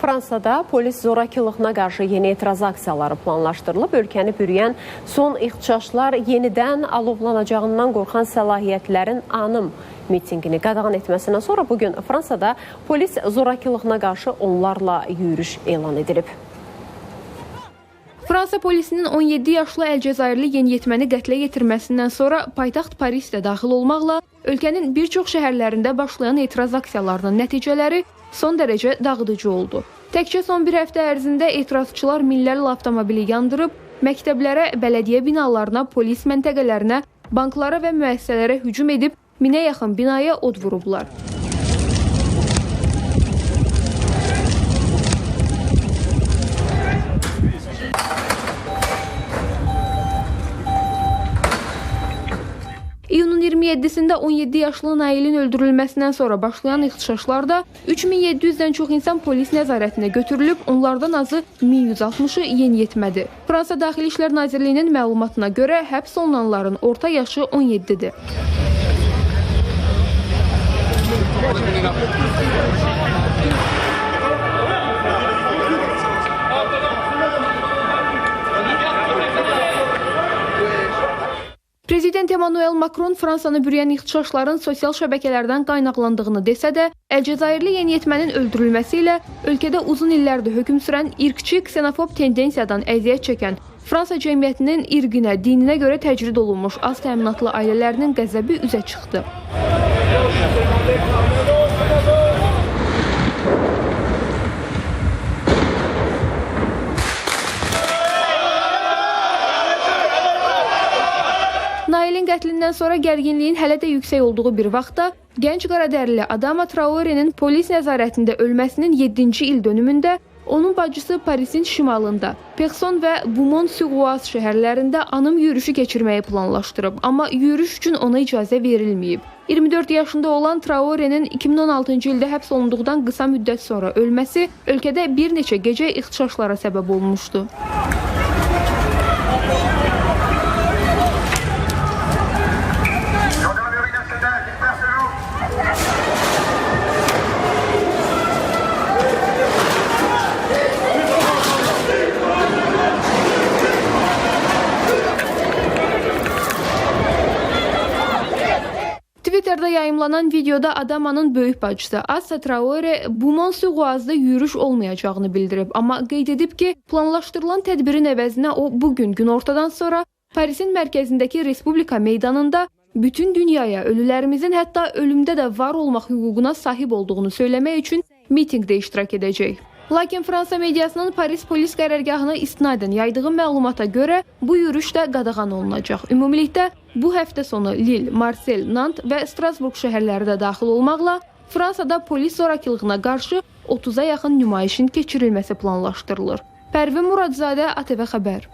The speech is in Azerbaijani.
Fransada polis zorakılığına qarşı yeni etiraz aksiyaları planlaşdırılıb. Ölkəni bürüyən son ixtişaşlar yenidən alovlanacağından qorxan səlahiyyətlərin anım mitinqini qadağan etməsindən sonra bugün Fransada polis zorakılığına qarşı onlarla yürüyüş elan edilib. Fransa polisinin 17 yaşlı Əlcəzairli yeniyetməni qətlə yetirməsindən sonra paytaxt Paris də daxil olmaqla ölkənin bir çox şəhərlərində başlayan etiraz aksiyalarının nəticələri son dərəcə dağıdıcı oldu. Təkcə son bir həftə ərzində etirazçılar minlərlə avtomobili yandırıb, məktəblərə, bələdiyyə binalarına, polis məntəqələrinə, banklara və müəssisələrə hücum edib, minə yaxın binaya od vurublar. İyunun 27-sində 17 yaşlı Nailin öldürülməsindən sonra başlayan ixtişaşlarda 3700-dən çox insan polis nəzarətinə götürülüb, onlardan azı 1160-ı yeniyetmədir. Fransa Daxili İşlər Nazirliyinin məlumatına görə həbs olunanların orta yaşı 17-dir. Prezident Emmanuel Macron Fransanı bürüyən ixtişaşların sosial şəbəkələrdən qaynaqlandığını desə də, Əlcəzairli yeniyetmənin öldürülməsi ilə ölkədə uzun illərdir hökm sürən irqçi, ksenofob tendensiyadan əziyyət çəkən Fransa cəmiyyətinin irqinə, dininə görə təcrid olunmuş az təminatlı ailələrinin qəzəbi üzə çıxdı. Nailin qətlindən sonra gərginliyin hələ də yüksək olduğu bir vaxtda gənc qaradərili Adama Traore'nin polis nəzarətində ölməsinin 7-ci il dönümündə onun bacısı Parisin şimalında, Person və Beaumont-sur-Oise şəhərlərində anım yürüyüşü keçirməyi planlaşdırıb, amma yürüyüş üçün ona icazə verilməyib. 24 yaşında olan Traore'nin 2016-cı ildə həbs olunduqdan qısa müddət sonra ölməsi ölkədə bir neçə gecə ixtişaşlara səbəb olmuşdu. Twitterdə yayımlanan videoda Adamanın böyük bacısı Assa Traore Beaumont-sur-Oise-da yürüyüş olmayacağını bildirib, amma qeyd edib ki, planlaşdırılan tədbirin əvəzinə o bu gün günortadan sonra Parisin mərkəzindəki Respublika meydanında bütün dünyaya ölülərimizin hətta ölümdə də var olmaq hüququna sahib olduğunu söyləmək üçün mitinqdə iştirak edəcək. Lakin Fransa mediasının Paris polis qərargahına istinadən yaydığı məlumata görə bu yürüyüş də qadağan olunacaq. Ümumilikdə bu həftə sonu Lille, Marsel, Nant və Strasburq şəhərləri də daxil olmaqla Fransada polis zorakılığına qarşı 30-a yaxın nümayişin keçirilməsi planlaşdırılır. Pərvin Muradzadə, ATV xəbər.